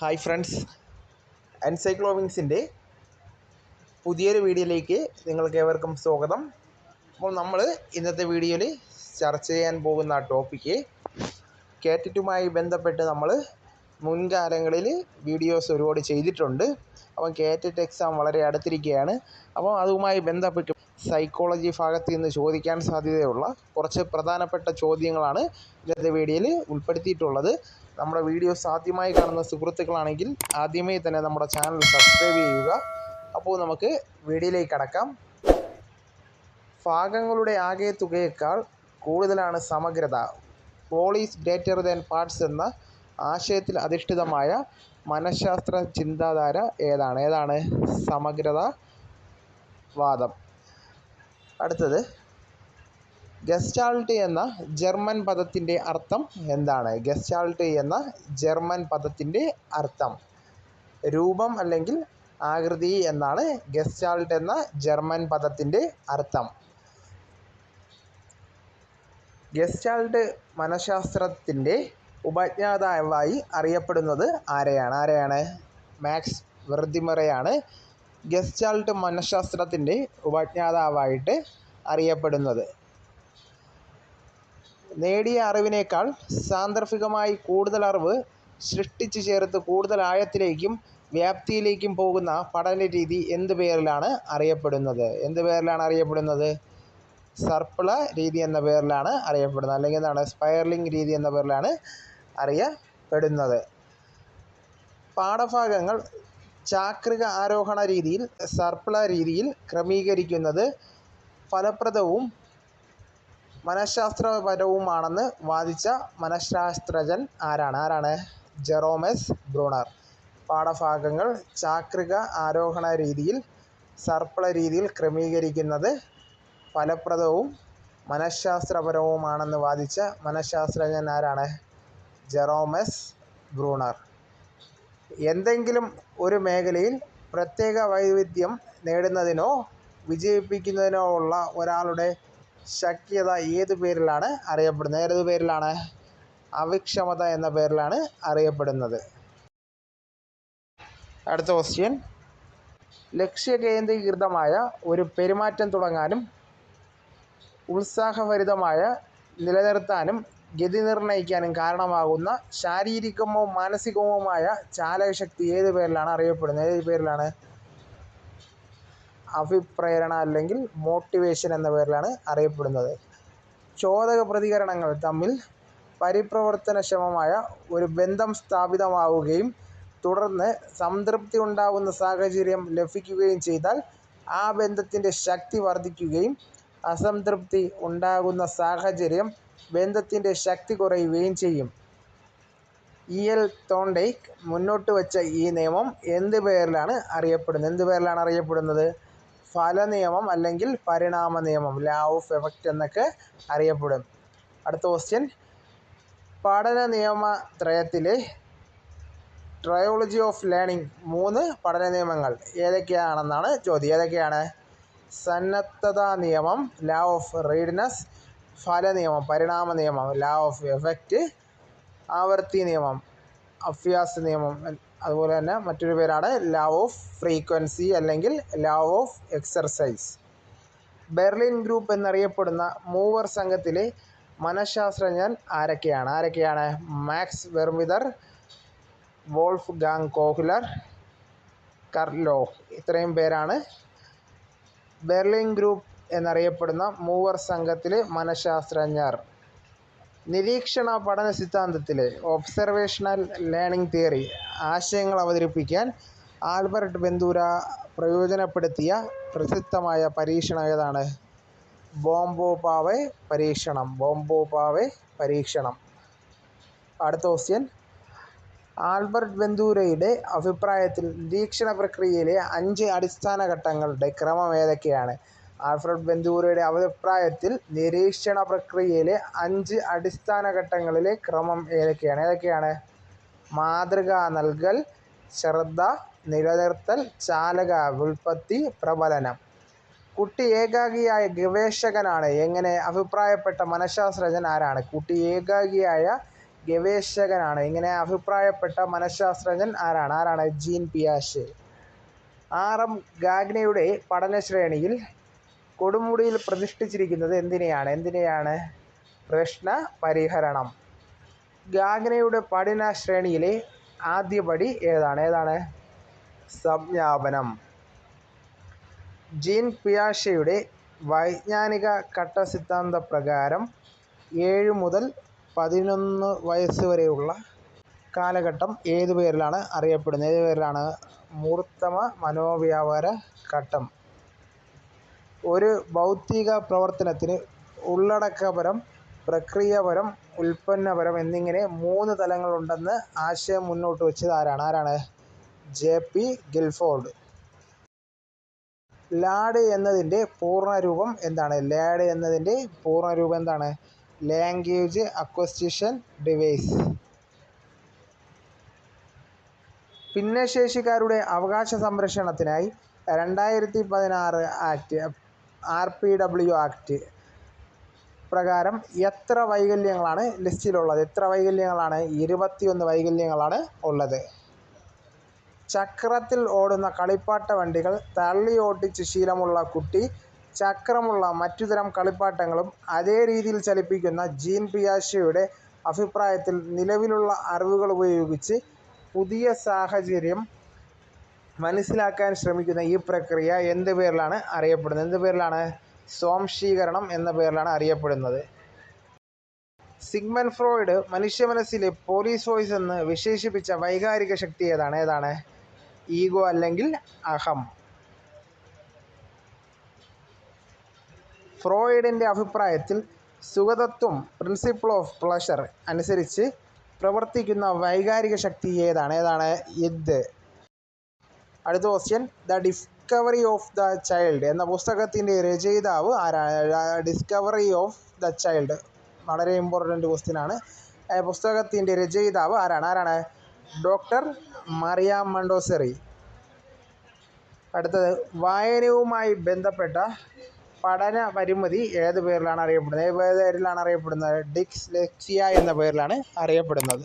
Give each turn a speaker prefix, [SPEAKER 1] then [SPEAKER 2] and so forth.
[SPEAKER 1] Hi friends എൻസൈക്ലോവിങ്സിന്റെ പുതിയൊരു വീഡിയോയിലേക്ക് നിങ്ങൾക്ക് ഏവർക്കും സ്വാഗതം. അപ്പോൾ നമ്മൾ ഇന്നത്തെ വീഡിയോയിൽ ചർച്ച ചെയ്യാൻ പോകുന്ന ടോപ്പിക്ക് കേറ്ററ്റുമായി ബന്ധപ്പെട്ട് നമ്മൾ മുൻകാലങ്ങളിൽ വീഡിയോസ് ഒരുപാട് ചെയ്തിട്ടുണ്ട്. അപ്പം കേറ്ററ്റ് എക്സാം വളരെ അടുത്തിരിക്കുകയാണ്. അപ്പോൾ അതുമായി ബന്ധപ്പെട്ട് സൈക്കോളജി ഭാഗത്ത് നിന്ന് ചോദിക്കാൻ സാധ്യതയുള്ള കുറച്ച് പ്രധാനപ്പെട്ട ചോദ്യങ്ങളാണ് ഇന്നത്തെ വീഡിയോയിൽ ഉൾപ്പെടുത്തിയിട്ടുള്ളത്. നമ്മുടെ വീഡിയോസ് ആദ്യമായി കാണുന്ന സുഹൃത്തുക്കളാണെങ്കിൽ ആദ്യമേ തന്നെ നമ്മുടെ ചാനൽ സബ്സ്ക്രൈബ് ചെയ്യുക. അപ്പോൾ നമുക്ക് വീഡിയോയിലേക്ക് കടക്കാം. ഭാഗങ്ങളുടെ ആകെ തുകയേക്കാൾ കൂടുതലാണ് സമഗ്രത. പോളീസ് ഗ്രേറ്റർ ദാൻ പാർട്സ് എന്ന ആശയത്തിൽ അധിഷ്ഠിതമായ മനഃശാസ്ത്ര ചിന്താധാര ഏതാണ്? ഏതാണ്? സമഗ്രത വാദം. അടുത്തത്. ഗസ്റ്റാൾട്ട് എന്ന ജർമ്മൻ പദത്തിന്റെ അർത്ഥം എന്താണ്? ഗസ്റ്റാൾട്ട് എന്ന ജർമ്മൻ പദത്തിന്റെ അർത്ഥം. രൂപം അല്ലെങ്കിൽ ആകൃതി എന്നാണ് ഗസ്റ്റാൾട്ട് എന്ന ജർമ്മൻ പദത്തിന്റെ അർത്ഥം. ഗസ്റ്റാൾട്ട് മനഃശാസ്ത്രത്തിന്റെ ഉപജ്ഞാതാവായി അറിയപ്പെടുന്നത് ആരെയാണ്? ആരെയാണ്? മാക്സ് വെർദിമറയാണ്. ഗസ്റ്റാൾട്ട് മനഃശാസ്ത്രത്തിന്റെ ഉപജ്ഞാതാവായിട്ട് അറിയപ്പെടുന്നത്. നേടിയ അറിവിനേക്കാൾ സാന്ദർഭികമായി കൂടുതൽ അറിവ് സൃഷ്ടിച്ചു ചേർത്ത് കൂടുതൽ ആഴത്തിലേക്കും വ്യാപ്തിയിലേക്കും പോകുന്ന പഠന രീതി എന്ത് പേരിലാണ് അറിയപ്പെടുന്നത്? എന്ത് പേരിലാണ് അറിയപ്പെടുന്നത്? സർപ്പിള രീതി എന്ന പേരിലാണ് അറിയപ്പെടുന്നത്. അല്ലെങ്കിൽ എന്താണ്? സ്പൈറലിംഗ് രീതി എന്ന പേരിലാണ് അറിയപ്പെടുന്നത്. പാഠഭാഗങ്ങൾ ചാക്രിക ആരോഹണ രീതിയിൽ സർപ്പിള രീതിയിൽ ക്രമീകരിക്കുന്നത് ഫലപ്രദവും മനഃശാസ്ത്രപരവുമാണെന്ന് വാദിച്ച മനഃശാസ്ത്രജ്ഞൻ ആരാണ്? ആരാണ്? Jerome S Bruner. പാഠഭാഗങ്ങൾ ചാക്രിക ആരോഹണ രീതിയിൽ സർപ്പിള രീതിയിൽ ക്രമീകരിക്കുന്നത് ഫലപ്രദവും മനഃശാസ്ത്രപരവുമാണെന്ന് വാദിച്ച മനഃശാസ്ത്രജ്ഞൻ ആരാണ്? Jerome S Bruner. എന്തെങ്കിലും ഒരു മേഖലയിൽ പ്രത്യേക വൈവിധ്യം നേടുന്നതിനോ വിജയിപ്പിക്കുന്നതിനോ ഉള്ള ഒരാളുടെ ശക്യത ഏത് പേരിലാണ് അറിയപ്പെടുന്നത്? ഏത് പേരിലാണ്? അവിക്ഷമത എന്ന പേരിലാണ് അറിയപ്പെടുന്നത്. അടുത്ത ക്വസ്റ്റ്യൻ ലക്ഷ്യകേന്ദ്രീകൃതമായ ഒരു പെരുമാറ്റം തുടങ്ങാനും ഉത്സാഹഭരിതമായ നിലനിർത്താനും ഗതി നിർണയിക്കാനും കാരണമാകുന്ന ശാരീരികമോ മാനസികവുമായ ചാലകശക്തി ഏത് പേരിലാണ്? അറിയപ്പെടുന്നത്. ഏത് പേരിലാണ്? അഭിപ്രേരണ അല്ലെങ്കിൽ മോട്ടിവേഷൻ എന്ന പേരിലാണ് അറിയപ്പെടുന്നത്. ചോദക പ്രതികരണങ്ങൾ തമ്മിൽ പരിപ്രവർത്തനക്ഷമമായ ഒരു ബന്ധം സ്ഥാപിതമാവുകയും തുടർന്ന് സംതൃപ്തി ഉണ്ടാകുന്ന സാഹചര്യം ലഭിക്കുകയും ചെയ്താൽ ആ ബന്ധത്തിന്റെ ശക്തി വർദ്ധിക്കുകയും അസംതൃപ്തി ഉണ്ടാകുന്ന സാഹചര്യം ബന്ധത്തിന്റെ ശക്തി കുറയുകയും ചെയ്യും. ഇ എൽ തോണ്ടൈക്ക് മുന്നോട്ട് വച്ച ഈ നിയമം എന്ത് പേരിലാണ് അറിയപ്പെടുന്നത്? എന്ത് പേരിലാണ് അറിയപ്പെടുന്നത്? ഫലനിയമം അല്ലെങ്കിൽ പരിണാമ നിയമം ലാ ഓഫ് എഫക്റ്റ് എന്നൊക്കെ അറിയപ്പെടും. അടുത്ത ക്വസ്റ്റ്യൻ പഠന നിയമ നിയമത്രയത്തിലെ ട്രയോളജി ഓഫ് ലേണിംഗ് മൂന്ന് പഠന നിയമങ്ങൾ ഏതൊക്കെയാണെന്നാണ് ചോദ്യം. ഏതൊക്കെയാണ്? സന്നദ്ധതാ നിയമം ലാ ഓഫ് റീഡ്നസ് ഫലനിയമം പരിണാമ നിയമം ലാ ഓഫ് എഫക്റ്റ് ആവർത്തി നിയമം അഭ്യാസ നിയമം അതുപോലെ തന്നെ മറ്റൊരു പേരാണ് ലാ ഓഫ് ഫ്രീക്വൻസി അല്ലെങ്കിൽ ലാ ഓഫ് എക്സർസൈസ് ബെർലിൻ ഗ്രൂപ്പ് എന്നറിയപ്പെടുന്ന മൂവർ സംഘത്തിലെ മനഃശാസ്ത്രജ്ഞൻ ആരൊക്കെയാണ്? ആരൊക്കെയാണ്? Max Wertheimer Wolfgang Kohler കർലോ. ഇത്രയും പേരാണ്. ബെർലിൻ ഗ്രൂപ്പ് എന്നറിയപ്പെടുന്ന മൂവർ സംഘത്തിലെ മനഃശാസ്ത്രജ്ഞർ. നിരീക്ഷണ പഠന സിദ്ധാന്തത്തിലെ ഒബ്സർവേഷണൽ ലേണിംഗ് തിയറി ആശയങ്ങൾ അവതരിപ്പിക്കാൻ ആൽബർട്ട് ബന്ദൂര പ്രയോജനപ്പെടുത്തിയ പ്രസിദ്ധമായ പരീക്ഷണം ഏതാണ്? ബോംബോ പാവെ പരീക്ഷണം. ബോംബോ പാവെ പരീക്ഷണം. അടുത്ത ക്വസ്റ്റ്യൻ ആൽബർട്ട് ബന്ദൂരയുടെ അഭിപ്രായത്തിൽ നിരീക്ഷണ പ്രക്രിയയിലെ അഞ്ച് അടിസ്ഥാന ഘട്ടങ്ങളുടെ ക്രമം ഏതൊക്കെയാണ്? ആൽഫ്രഡ് ബെന്തൂരയുടെ അഭിപ്രായത്തിൽ നിരീക്ഷണ പ്രക്രിയയിലെ അഞ്ച് അടിസ്ഥാന ഘട്ടങ്ങളിലെ ക്രമം ഏതൊക്കെയാണ്? ഏതൊക്കെയാണ്? മാതൃക നൽകൽ ശ്രദ്ധ നിലനിർത്തൽ ചാലക ഉൽപ്പത്തി പ്രബലനം. കുട്ടി ഏകാഗിയായ ഗവേഷകനാണ്. എങ്ങനെ? അഭിപ്രായപ്പെട്ട മനഃശാസ്ത്രജ്ഞൻ ആരാണ്? കുട്ടി ഏകാഗിയായ ഗവേഷകനാണ്. ഇങ്ങനെ അഭിപ്രായപ്പെട്ട മനഃശാസ്ത്രജ്ഞൻ ആരാണ്? ആരാണ്? ജീൻ പിയാഷെ. ആർ. എം. ഗാഗ്നയുടെ പഠനശ്രേണിയിൽ കൊടുമുടിയിൽ പ്രതിഷ്ഠിച്ചിരിക്കുന്നത് എന്തിനെയാണ്? എന്തിനെയാണ്? പ്രശ്ന പരിഹരണം. ഗാഗ്നയുടെ പഠന ശ്രേണിയിലെ ആദ്യപടി ഏതാണ്? ഏതാണ്? സംജ്ഞാപനം. ജീൻ പിയാഷയുടെ വൈജ്ഞാനിക ഘട്ട സിദ്ധാന്ത പ്രകാരം ഏഴ് മുതൽ പതിനൊന്ന് വയസ്സ് വരെയുള്ള കാലഘട്ടം ഏതു പേരിലാണ് അറിയപ്പെടുന്നത്? ഏതു പേരിലാണ്? മൂർത്തമ മനോവ്യാപാര ഘട്ടം. ഒരു ഭൗതിക പ്രവർത്തനത്തിന് ഉള്ളടക്കപരം പ്രക്രിയപരം ഉൽപ്പന്നപരം എന്നിങ്ങനെ മൂന്ന് തലങ്ങളുണ്ടെന്ന് ആശയം മുന്നോട്ട് വച്ചത് ആരാണ്? ആരാണ്? J P Guilford. ലാഡ് എന്നതിന്റെ പൂർണരൂപം എന്താണ്? ലാഡ് എന്നതിന്റെ പൂർണരൂപം എന്താണ്? Language acquisition device. ഭിന്നശേഷിക്കാരുടെ അവകാശ സംരക്ഷണത്തിനായി രണ്ടായിരത്തി പതിനാറ് act R P W act പ്രകാരം എത്ര വൈകല്യങ്ങളാണ് ലിസ്റ്റിലുള്ളത്? എത്ര വൈകല്യങ്ങളാണ്? ഇരുപത്തിയൊന്ന് വൈകല്യങ്ങളാണ് ഉള്ളത്. ചക്രത്തിൽ ഓടുന്ന കളിപ്പാട്ട വണ്ടികൾ തള്ളി ഓട്ടിച്ച് ശീലമുള്ള കുട്ടി ചക്രമുള്ള മറ്റുതരം കളിപ്പാട്ടങ്ങളും അതേ രീതിയിൽ ചലിപ്പിക്കുന്ന ജീൻ പിയാഷയുടെ അഭിപ്രായത്തിൽ നിലവിലുള്ള അറിവുകൾ ഉപയോഗിച്ച് പുതിയ സാഹചര്യം മനസ്സിലാക്കാൻ ശ്രമിക്കുന്ന ഈ പ്രക്രിയ എന്ത് പേരിലാണ് അറിയപ്പെടുന്നത്? എന്ത് പേരിലാണ്? സ്വാംശീകരണം എന്ന പേരിലാണ് അറിയപ്പെടുന്നത്. സിഗ്മൻ ഫ്രോയിഡ് മനുഷ്യ മനസ്സിലെ പോലീസ് വോയിസ് എന്ന് വിശേഷിപ്പിച്ച വൈകാരിക ശക്തി ഏതാണ്? ഏതാണ്? ഈഗോ അല്ലെങ്കിൽ അഹം. ഫ്രോയിഡിന്റെ അഭിപ്രായത്തിൽ സുഗതത്വം പ്രിൻസിപ്പിൾ ഓഫ് പ്ലഷർ അനുസരിച്ച് പ്രവർത്തിക്കുന്ന വൈകാരിക ശക്തി ഏതാണ്? ഏതാണ്? ഇത് അടുത്ത question the discovery of the child എന്ന പുസ്തകത്തിന്റെ രചയിതാവ് ആരാണ്? ഡിസ്കവറി ഓഫ് ദ ചൈൽഡ് വളരെ ഇമ്പോർട്ടന്റ് ക്വസ്റ്റ്യൻ ആണ്. പുസ്തകത്തിന്റെ രചയിതാവ് ആരാണ്? ആരാണ്? ഡോക്ടർ മറിയ മണ്ടോസെറി അടുത്തത് വായനയുമായി ബന്ധപ്പെട്ട പഠന പരിമിതി ഏത് പേരിലാണ് അറിയപ്പെടുന്നത്? ഏത് പേരിലാണ് അറിയപ്പെടുന്നത്? ഡിക്സ്ലെക്സിയ എന്ന പേരിലാണ് അറിയപ്പെടുന്നത്.